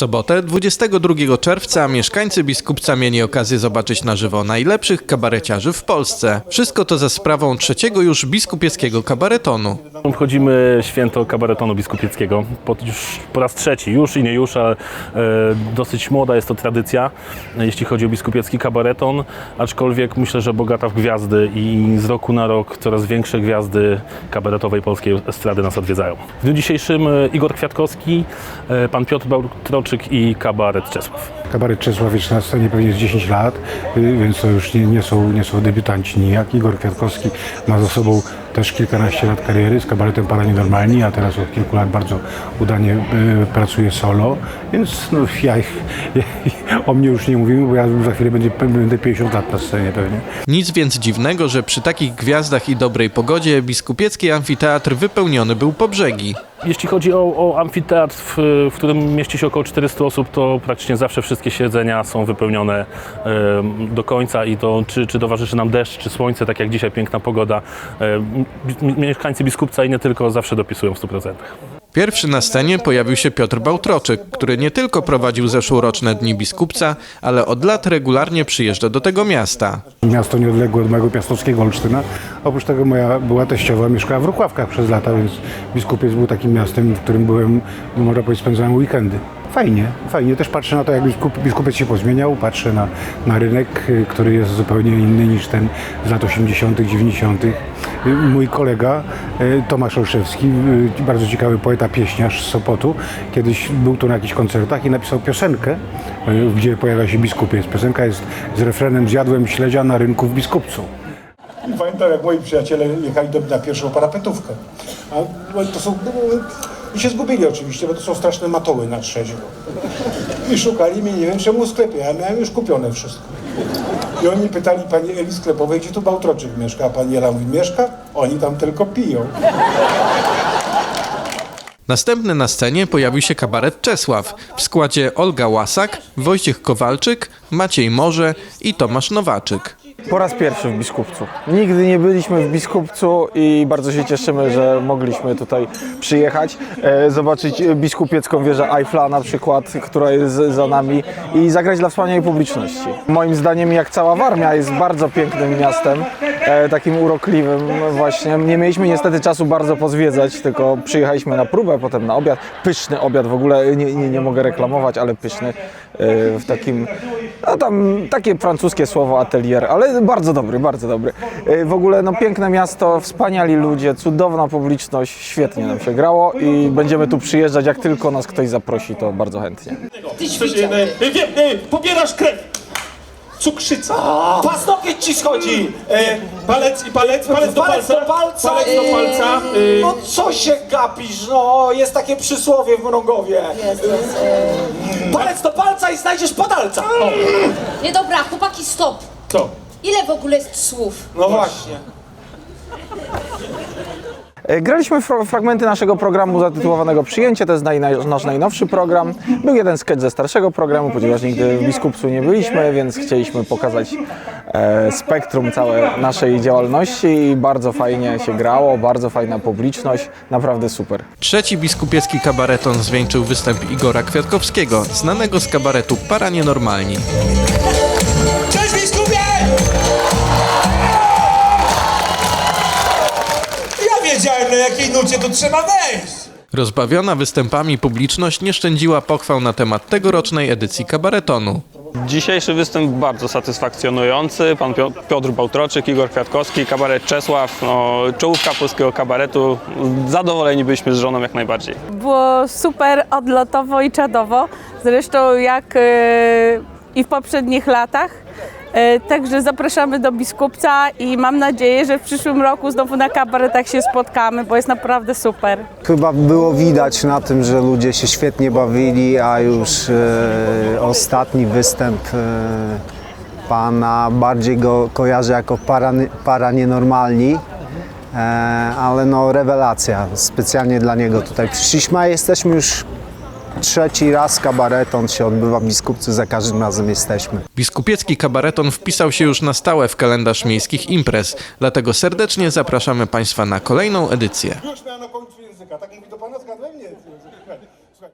sobotę, 22 czerwca, mieszkańcy Biskupca mieli okazję zobaczyć na żywo najlepszych kabareciarzy w Polsce. Wszystko to za sprawą trzeciego już biskupieckiego kabaretonu. Wchodzimy święto kabaretonu biskupieckiego po, już po raz trzeci, już i nie już, ale e, dosyć młoda jest to tradycja, e, jeśli chodzi o biskupiecki kabareton, aczkolwiek myślę, że bogata w gwiazdy i z roku na rok coraz większe gwiazdy kabaretowej polskiej estrady nas odwiedzają. W dniu dzisiejszym e, Igor Kwiatkowski, e, pan Piotr Bałtroczyk i kabaret Czesław. Kabaret Czesław jest na scenie pewnie z 10 lat, y, więc to już nie, nie, są, nie są debiutanci nijak. Igor Kwiatkowski ma za sobą też kilkanaście lat kariery z kabaretem Para Nienormalni, a teraz od kilku lat bardzo udanie y, pracuje solo, więc no, ja, ja, o mnie już nie mówimy, bo ja za chwilę będzie, będę 50 lat na scenie pewnie. Nic więc dziwnego, że przy takich gwiazdach i dobrej pogodzie biskupiecki amfiteatr wypełniony był po brzegi. Jeśli chodzi o, o amfiteatr, w, w którym mieści się około 400 osób, to praktycznie zawsze wszystkie siedzenia są wypełnione do końca i to czy, czy towarzyszy nam deszcz, czy słońce, tak jak dzisiaj piękna pogoda. Mieszkańcy Biskupca i nie tylko zawsze dopisują w 100%. Pierwszy na scenie pojawił się Piotr Bałtroczyk, który nie tylko prowadził zeszłoroczne Dni Biskupca, ale od lat regularnie przyjeżdża do tego miasta. Miasto nieodległe od mojego piastowskiego Olsztyna. Oprócz tego moja była teściowa, mieszkała w Rukławkach przez lata, więc Biskupiec był takim miastem, w którym byłem, no można powiedzieć, spędzałem weekendy. Fajnie, fajnie. Też patrzę na to, jak biskup, biskupiec się pozmieniał. Patrzę na, na rynek, y, który jest zupełnie inny niż ten z lat 80., 90. Y, Mój kolega y, Tomasz Olszewski, bardzo ciekawy poeta, pieśniarz z Sopotu, kiedyś był tu na jakichś koncertach i napisał piosenkę, gdzie pojawia się biskupiec. Piosenka jest z refrenem Zjadłem śledzia na rynku w Biskupcu. I pamiętam, jak moi przyjaciele jechali do mnie na pierwszą parapetówkę. A no, to są... I się zgubili oczywiście, bo to są straszne matoły na trzeźwo. I szukali mnie, nie wiem czemu w sklepie, ja miałem już kupione wszystko. I oni pytali pani Eli sklepowej, gdzie tu Bałtroczyk mieszka, a pani Ela mówi, mieszka? Oni tam tylko piją. Następny na scenie pojawił się kabaret Czesław w składzie Olga Łasak, Wojciech Kowalczyk, Maciej Morze i Tomasz Nowaczyk. Po raz pierwszy w Biskupcu. Nigdy nie byliśmy w Biskupcu i bardzo się cieszymy, że mogliśmy tutaj przyjechać, e, zobaczyć biskupiecką wieżę Eiffla na przykład, która jest za nami i zagrać dla wspaniałej publiczności. Moim zdaniem jak cała Warmia jest bardzo pięknym miastem, e, takim urokliwym właśnie. Nie mieliśmy niestety czasu bardzo pozwiedzać, tylko przyjechaliśmy na próbę, potem na obiad. Pyszny obiad, w ogóle nie, nie, nie mogę reklamować, ale pyszny e, w takim, no tam takie francuskie słowo atelier, ale bardzo dobry, bardzo dobry. E, W ogóle no piękne miasto, wspaniali ludzie, cudowna publiczność, świetnie nam się grało i będziemy tu przyjeżdżać, jak tylko nas ktoś zaprosi, to bardzo chętnie. Coś, e, e, pobierasz krew. Cukrzyca. Pasnokieć ci schodzi! E, palec i palec, palec do Palec palca. do palca! Palec do palca. E, No co się gapisz, no? Jest takie przysłowie w Mrągowie. Palec do palca i znajdziesz padalca. Nie dobra, chłopaki, stop. co? Ile w ogóle jest słów? No właśnie. E, Graliśmy fra- fragmenty naszego programu zatytułowanego Przyjęcie, to jest naj, naj, nasz najnowszy program. Był jeden sketch ze starszego programu, ponieważ nigdy w Biskupcu nie byliśmy, więc chcieliśmy pokazać e, spektrum całej naszej działalności i bardzo fajnie się grało, bardzo fajna publiczność, naprawdę super. Trzeci biskupiecki kabareton zwieńczył występ Igora Kwiatkowskiego, znanego z kabaretu Para Nienormalni. Cześć biskupie! Wiedziałem, na jakiej nucie tu trzeba wejść. Rozbawiona występami publiczność nie szczędziła pochwał na temat tegorocznej edycji kabaretonu. Dzisiejszy występ bardzo satysfakcjonujący. Pan Pio- Piotr Bałtroczyk, Igor Kwiatkowski, kabaret Czesław, no, czołówka polskiego kabaretu. Zadowoleni byliśmy z żoną jak najbardziej. Było super odlotowo i czadowo, zresztą jak e, i w poprzednich latach. E, Także zapraszamy do Biskupca i mam nadzieję, że w przyszłym roku znowu na kabaretach się spotkamy, bo jest naprawdę super. Chyba było widać na tym, że ludzie się świetnie bawili, a już e, ostatni występ e, pana bardziej go kojarzę jako para, para nienormalni. E, ale no rewelacja, specjalnie dla niego tutaj przyszliśmy, a jesteśmy już trzeci raz kabareton się odbywa w Biskupcu, za każdym razem jesteśmy. Biskupiecki kabareton wpisał się już na stałe w kalendarz miejskich imprez, dlatego serdecznie zapraszamy Państwa na kolejną edycję. Już miałem na końcu języka, tak mówi do pana, zgadłem? Nie.